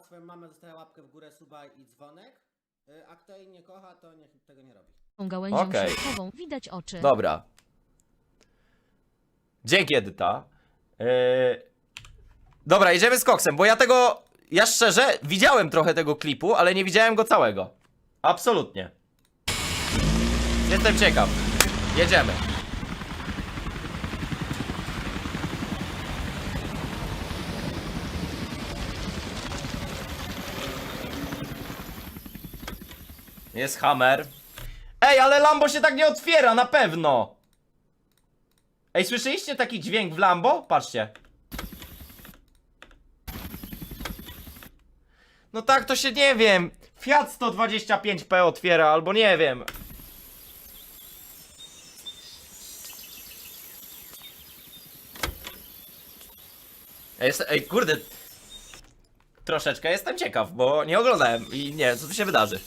kocha swoją mamę, zostawia łapkę w górę, suba i dzwonek. Y, A kto jej nie kocha, to niech tego nie robi. gałęzią Okej. środkową widać oczy. Dobra. Dzięki, Edyta. Yy... Dobra, jedziemy z koksem, bo ja tego. Ja szczerze widziałem trochę tego klipu, ale nie widziałem go całego. Absolutnie. Jestem ciekaw. Jedziemy. Jest hammer. Ej, ale Lambo się tak nie otwiera, na pewno. Ej, słyszeliście taki dźwięk w Lambo? Patrzcie. No tak, to się nie wiem. Fiat 125p otwiera, albo nie wiem. Ej, kurde. Troszeczkę jestem ciekaw, bo nie oglądałem i nie wiem, co tu się wydarzy.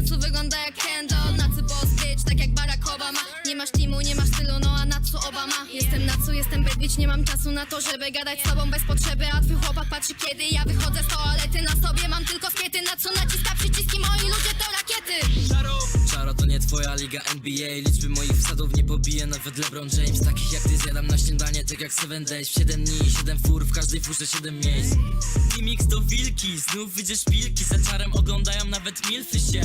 Na co wygląda jak Kendall Na co bitch, tak jak Barack Obama. Nie masz teamu, nie masz stylu, no a na co Obama? Jestem na co, jestem bitch, nie mam czasu na to, żeby gadać z tobą bez potrzeby. A twój chłopak patrzy kiedy ja wychodzę z toalety. Na sobie mam tylko skiety, na co naciska twoja liga NBA Liczby moich wsadów nie pobije. Nawet LeBron James Takich jak ty zjadam na śniadanie, tak jak 7 days. W 7 dni, 7 fur, w każdej furze 7 miejsc. Mix to wilki, znów widzisz szpilki Za czarem oglądają nawet milfy się.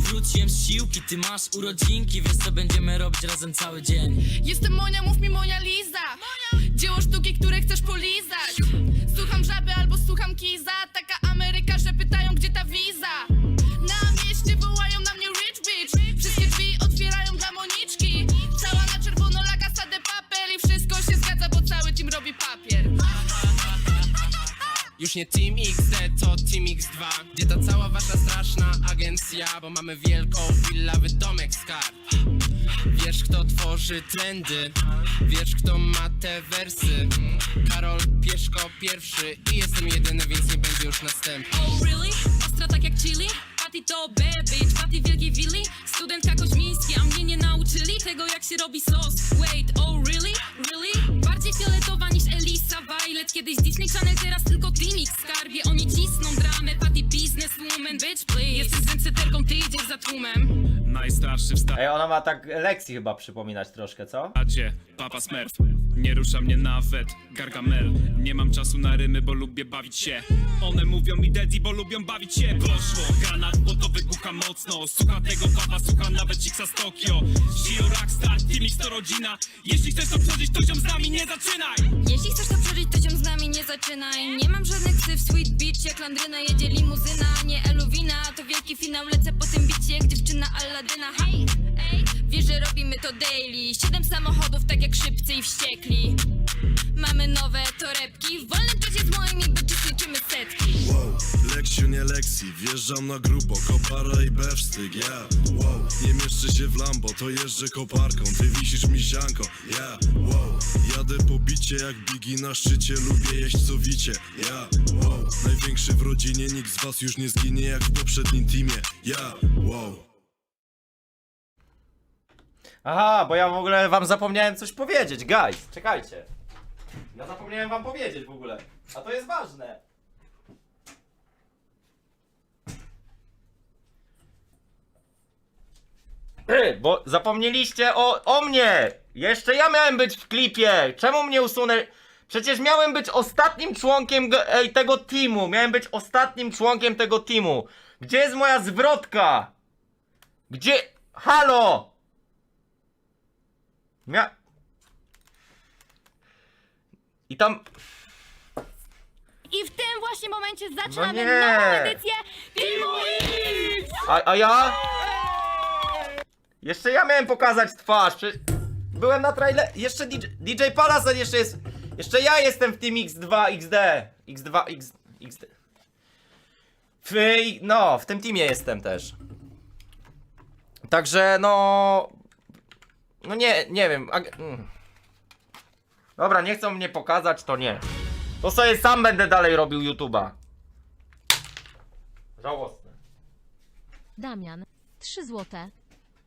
Wróciłem z siłki, ty masz urodzinki Wiesz co będziemy robić razem cały dzień. Jestem Monia, mów mi Monia Liza. Dzieło sztuki, które chcesz polizać Nie Team XD, to Team X2 Gdzie ta cała wasza straszna agencja Bo mamy wielką villawy domek z kart. Wiesz kto tworzy trendy? Wiesz kto ma te wersy? Karol Pieszko pierwszy I jestem jedyny, więc nie będzie już następny. Oh really? Ostra tak jak chili? Patty to bitch, Patty wielkiej willi. Studentka Koźmiński, a mnie nie nauczyli Tego jak się robi sos. Wait, tłumem. Najstarszy w Ej, ona ma tak lekcji chyba przypominać troszkę, co? stadzie, Papa Smurf. Nie rusza mnie nawet Gargamel. Nie mam czasu na rymy, bo lubię bawić się. One mówią mi daddy, bo lubią bawić się. Poszło, granat, bo to wybucha mocno. Słucha tego papa, słucha nawet Jixa z Tokio. Shio Rockstar, Timix to rodzina. Jeśli chcesz to przeżyć, to się z nami nie zaczynaj. Jeśli chcesz to przeżyć, to cię z nami nie mam żadnych ksyw, sweet beach Jak Landryna jedzie limuzyna, nie Eluwina To wielki finał, lecę po tym bicie Jak dziewczyna Aladyna. Hej, ej, wiesz, że robimy to daily. Siedem samochodów, tak jak szybcy i wściekli Mamy nowe torebki. W wolnym czasie z moimi bitches liczymy setki. Wow, Leksiu nie lekcji, wjeżdżam na grubo Kopara i bewsztyk, yeah. Wow, nie mieszczę się w Lambo, to jeżdżę koparką Ty wisisz mi sianko, yeah. Wow, jadę po bicie jak Biggie na szczycie Lubię jeść co wicie, yeah. Wow, największy w rodzinie, nikt z was już nie zginie Jak w poprzednim teamie, yeah. Wow. Aha, bo ja w ogóle wam zapomniałem coś powiedzieć, guys. Czekajcie. Ja zapomniałem wam powiedzieć w ogóle. A to jest ważne. Ty, bo zapomnieliście o, o mnie! Jeszcze ja miałem być w klipie! Czemu mnie usunę? Przecież miałem być ostatnim członkiem ej, tego teamu! Miałem być ostatnim członkiem tego teamu! Gdzie jest moja zwrotka? Gdzie... Halo! Mia... I tam... I w tym właśnie momencie No zaczynamy nie! nową edycję Filmu X! A, a ja? Jeszcze ja miałem pokazać twarz. Byłem na trailer. Jeszcze DJ, DJ jeszcze jest. Jeszcze ja jestem w tym X2 XD. X2 X, XD. W, no, w tym teamie jestem też. Także no. No nie, nie wiem. ag- mm. Dobra, nie chcą mnie pokazać, to nie. To sobie sam będę dalej robił YouTube'a. Żałosne. Damian, 3 złote.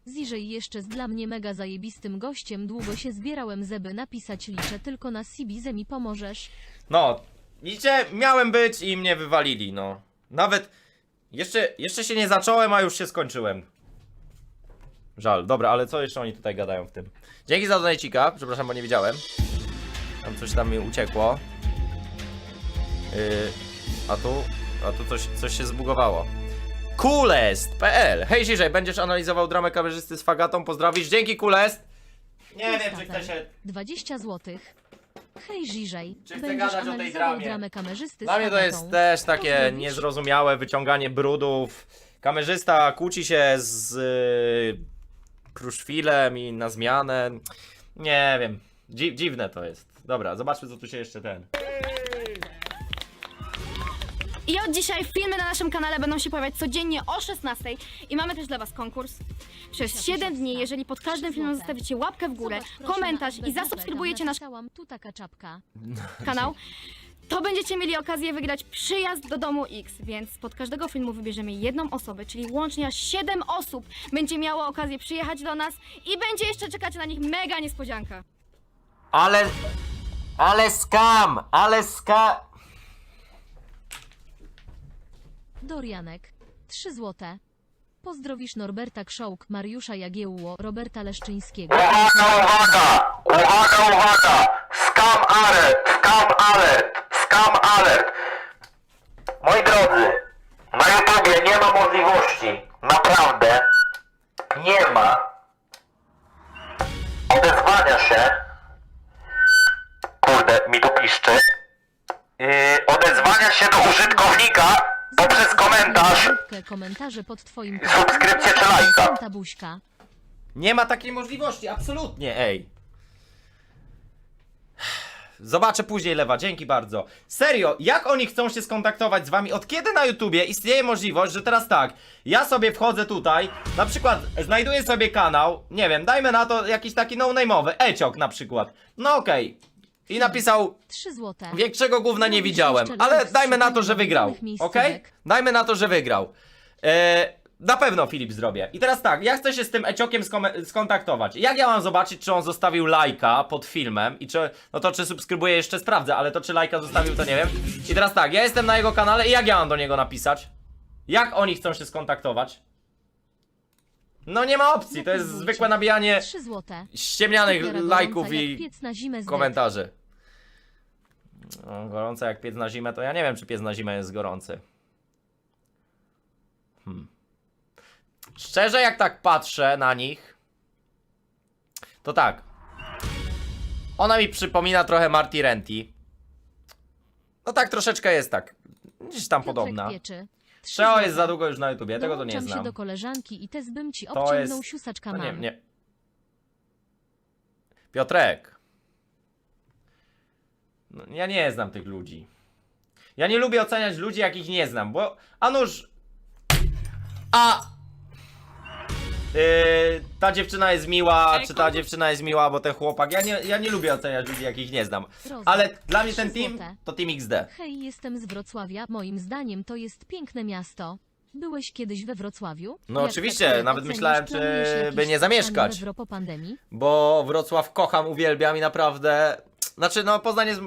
Ziżej jeszcze z dla mnie mega zajebistym gościem długo się zbierałem zeby napisać liczę tylko na Sibize mi pomożesz. No, widzicie, miałem być i mnie wywalili, no. Nawet jeszcze, jeszcze się nie zacząłem, a już się skończyłem. Żal, dobra, ale co jeszcze oni tutaj gadają w tym? Dzięki za donajcika, przepraszam, bo nie widziałem. Tam coś tam mi uciekło. Yy, a tu, a tu coś, coś się zbugowało. Coolest.pl Hej Ziżej, będziesz analizował dramę kamerzysty z Fagatą, pozdrowisz. Dzięki Coolest! Nie wiem, czy chce się 20 złotych. Hej Ziżej, Czy będziesz gadać o tej analizował dramie? dramę kamerzysty Dla z mnie to jest też takie Pozdrowisz? niezrozumiałe wyciąganie brudów. Kamerzysta kłóci się z yy, Kruszwilem i na zmianę. Nie wiem. Dzi dziwne to jest. Dobra, zobaczmy co tu się jeszcze ten. I od dzisiaj filmy na naszym kanale będą się pojawiać codziennie o 16 i mamy też dla Was konkurs. Przez 7 dni, jeżeli pod każdym filmem zostawicie łapkę w górę, komentarz i zasubskrybujecie nasz tu taka czapka. kanał, to będziecie mieli okazję wygrać przyjazd do domu X, więc pod każdego filmu wybierzemy jedną osobę, czyli łącznie aż 7 osób będzie miało okazję przyjechać do nas i będzie jeszcze czekać na nich mega niespodzianka. Ale. Ale skam! Ale skam! Dorianek, 3 złote. Pozdrowisz Norberta Krzołk, Mariusza Jagiełło, Roberta Leszczyńskiego. Uwaga, uwaga! Uwaga, uwaga! Yy, odezwania się do użytkownika poprzez komentarz Komentarze pod twoim Subskrypcję czy lajka? Buźka. Nie ma takiej możliwości, absolutnie, ej. Zobaczę później lewa, dzięki bardzo. Serio, jak oni chcą się skontaktować z wami? Od kiedy na YouTubie istnieje możliwość, że teraz tak, ja sobie wchodzę tutaj, na przykład znajduję sobie kanał, nie wiem, dajmy na to jakiś taki no-name'owy, Eciok na przykład. No okej. I napisał, 3 złote. Większego gówna nie widziałem, ale dajmy na to, że wygrał. Ok? Dajmy na to, że wygrał. E, na pewno Filip zrobię. I teraz tak, ja chcę się z tym Eciokiem skontaktować. Jak ja mam zobaczyć, czy on zostawił lajka pod filmem i czy, no to czy subskrybuje jeszcze sprawdzę, ale to czy lajka zostawił, to nie wiem. I teraz tak, ja jestem na jego kanale i jak ja mam do niego napisać? Jak oni chcą się skontaktować? No nie ma opcji, to jest zwykłe nabijanie 3 złote. ściemnianych gorąca lajków jak i piec na zimę z komentarzy. No, gorące jak piec na zimę, to ja nie wiem, czy piec na zimę jest gorący. Hmm. Szczerze, jak tak patrzę na nich, to tak. Ona mi przypomina trochę Marty Renty. No tak, troszeczkę jest tak. Gdzieś tam Piotrek podobna. Pieczy. Złote. jest za długo już na YouTubie, tego to nie Dołączam się znam. do koleżanki i też bym ci To obciągnął jest- siusaczka No nie, mam. nie. Piotrek. No, ja nie znam tych ludzi. Ja nie lubię oceniać ludzi, jakich nie znam, bo a nuż. A. Yy, ta dziewczyna jest miła, czy ta dziewczyna jest miła, bo ten chłopak. Ja nie, ja nie lubię oceniać ludzi, jakich nie znam. Ale dla mnie ten team to Team XD. Hej, jestem z Wrocławia. Moim zdaniem to jest piękne miasto. Byłeś kiedyś we Wrocławiu? No Jak oczywiście, tak nawet myślałem, czy by nie zamieszkać. po pandemii? bo Wrocław kocham, uwielbiam i naprawdę. Znaczy, no, Poznań jest,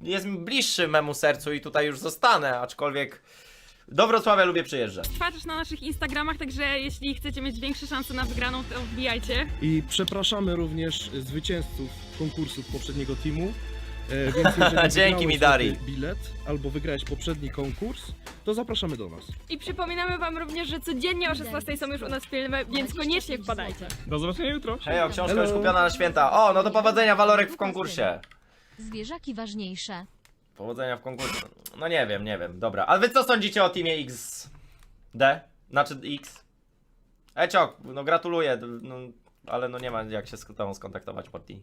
jest mi bliższy memu sercu i tutaj już zostanę, aczkolwiek do Wrocławia lubię przyjeżdżać. Trwa też na naszych Instagramach, także jeśli chcecie mieć większe szanse na wygraną, to wbijajcie. I przepraszamy również zwycięzców konkursów poprzedniego teamu. E, więc jeżeli Dzięki, wygrałeś Midari. złoty bilet albo wygrałeś poprzedni konkurs, to zapraszamy do nas. I przypominamy wam również, że codziennie o 16 są już u nas filmy, więc koniecznie wpadajcie. Do zobaczenia jutro. Hej, o książka Hello. już kupiona na święta. O, no to powodzenia Walorek w konkursie. Zwierzaki ważniejsze. Powodzenia w konkursie. No nie wiem, nie wiem. Dobra, ale wy co sądzicie o teamie XD? Znaczy X? Eciok, no gratuluję, no, ale no nie ma jak się z tobą skontaktować, Morty.